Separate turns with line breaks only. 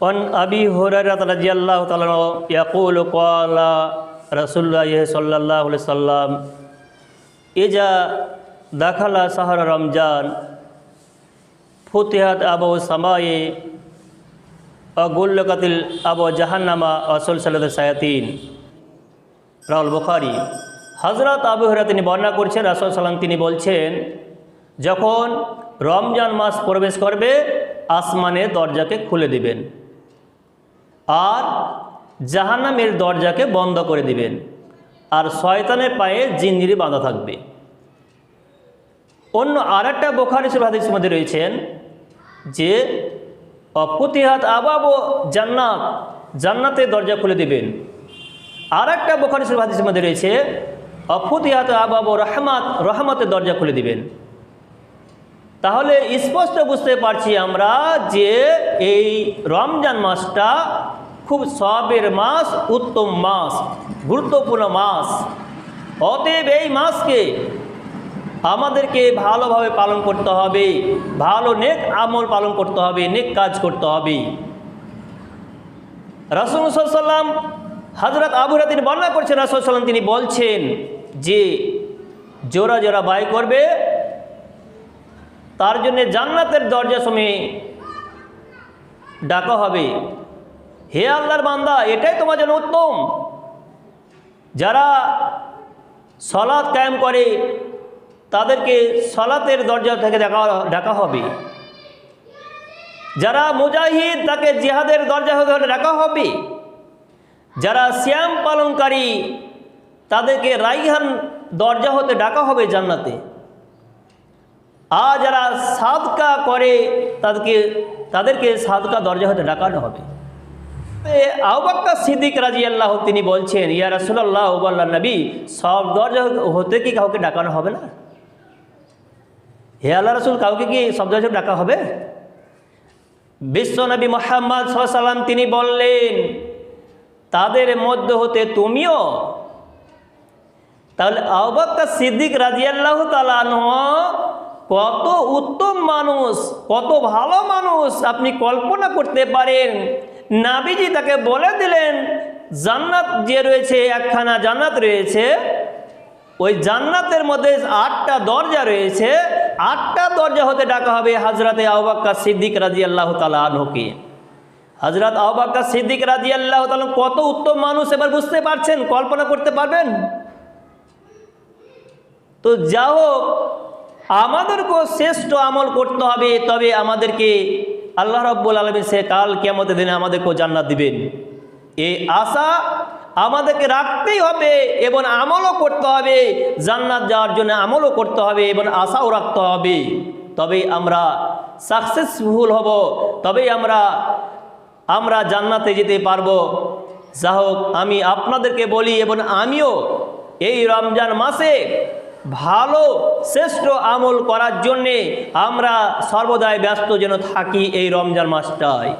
عن أبي هريرة رضي الله تعالى عنه يقول قال رسول الله صلى الله عليه وسلم إذا دخل شهر رمضان فتحت أبو السماء وغلقت أبو جهنم وسلسلة الشياطين রাহুল বুখারি হজরত আবু হরা তিনি বর্ণনা করছেন রাসুল সাল্লাম তিনি বলছেন যখন রমজান মাস প্রবেশ করবে আসমানের দরজাকে খুলে দিবেন আর জাহান্নামের দরজাকে বন্ধ করে দিবেন। আর শয়তানের পায়ে জিঞ্জিরি বাঁধা থাকবে। অন্য আর একটা বোখারি হাদিসের মধ্যে রয়েছেন যে, অফুতিহাত আবাব জান্নাত জান্নাতের দরজা খুলে দিবেন। আর একটা বোখারি হাদিসের মধ্যে রয়েছে, অফুতিহাত আবাব রহমাত রহমতের দরজা খুলে দিবেন। তাহলে স্পষ্ট বুঝতে পারছি আমরা যে এই রমজান মাসটা খুব সবের মাস, উত্তম মাস, গুরুত্বপূর্ণ মাস। অতএব এই মাসকে আমাদেরকে ভালোভাবে পালন করতে হবে, ভালো নেক আমল পালন করতে হবে, নেক কাজ করতে হবে। রাসুল সাল্লাম হজরত আবুরা তিনি বর্ণনা করছেন, রাসুল সাল্লাম তিনি বলছেন যে, জোড়া জোড়া বাই করবে, তার জন্যে জান্নাতের দরজা সময়ে ডাকা হবে। হে আল্লাহর বান্দা, এটাই তোমার জন্য উত্তম। যারা সলাৎ কায়েম করে, তাদেরকে সলাতের দরজা থেকে ডাকা ডাকা হবে। যারা মুজাহিদ, তাকে জিহাদের দরজা হতে ডাকা হবে। যারা শ্যাম পালনকারী, তাদেরকে রাইহান দরজা হতে ডাকা হবে জান্নাতে। আর যারা সাদকা করে, তাদেরকে তাদেরকে সাদকা দরজা হতে ডাকানো হবে। আহবাক্কা সিদ্দিক রাজি আল্লাহ তিনি বলছেন, ইয়া রাসুল্লাহ ওবাল্লা নবী, সব দরজা হতে কি কাউকে ডাকানো হবে না? হে আল্লাহ রসুল, কাউকে কি সব দরজা ডাকা হবে? বিশ্বনবী মোহাম্মদ সাল্লাম তিনি বললেন, তাদের মধ্য হতে তুমিও? তাহলে আহবাক্কা সিদ্দিক রাজিয়াল্লাহ তালান কত উত্তম মানুষ, কত ভালো মানুষ আপনি কল্পনা করতে পারেন। নাবিজি তাকে বলে দিলেন, জান্নাত যে রয়েছে, একখানা জান্নাত রয়েছে, ওই জান্নাতের মধ্যে আটটা দরজা রয়েছে, আটটা দরজা হতে ডাকা হবে হাজরাতে আহবাক্কা সিদ্দিক রাজি আল্লাহ তালা আনহকে হজরত আহবাক্কা সিদ্দিক রাজি আল্লাহ তালা কত উত্তম মানুষ এবার বুঝতে পারছেন, কল্পনা করতে পারবেন? তো যা হোক, আমাদেরকেও শ্রেষ্ঠ আমল করতে হবে, তবে আমাদেরকে আল্লাহ রব্বুল আলমী সে কাল কেমতে দিনে আমাদেরকেও জান্নাত দিবেন। এই আশা আমাদেরকে রাখতেই হবে এবং আমলও করতে হবে, জান্নাত যাওয়ার জন্য আমলও করতে হবে এবং আশাও রাখতে হবে। তবেই আমরা সাকসেসফুল হব, তবেই আমরা আমরা জান্নাতে যেতে পারব। যা হোক আমি আপনাদেরকে বলি এবং আমিও এই রমজান মাসে ভালো শ্রেষ্ঠ আমল করার জন্যে আমরা সর্বদাই ব্যস্ত যেন থাকি এই রমজান মাসটায়।